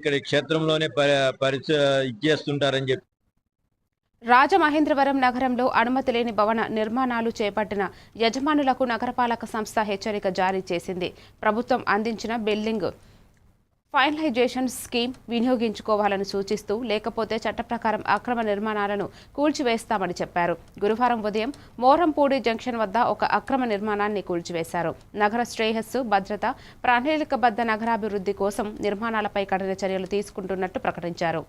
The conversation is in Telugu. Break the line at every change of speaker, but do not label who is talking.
ఇక్కడ క్షేత్రంలోనే పరిచ ఇచ్చేస్తుంటారని చెప్పి.
రాజమహేంద్రవరం నగరంలో అనుమతి లేని భవన నిర్మాణాలు చేపట్టిన యజమానులకు నగరపాలక సంస్థ హెచ్చరిక జారీ చేసింది. ప్రభుత్వం అందించిన బిల్డింగ్ ఫైనలైజేషన్ స్కీమ్ వినియోగించుకోవాలని సూచిస్తూ లేకపోతే చట్ట ప్రకారం అక్రమ నిర్మాణాలను కూల్చివేస్తామని చెప్పారు. గురువారం ఉదయం మోరంపూడి జంక్షన్ వద్ద ఒక అక్రమ నిర్మాణాన్ని కూల్చివేశారు. నగర శ్రేయస్సు భద్రత ప్రణాళికబద్ధ నగరాభివృద్ధి కోసం నిర్మాణాలపై కఠిన చర్యలు తీసుకుంటున్నట్టు ప్రకటించారు.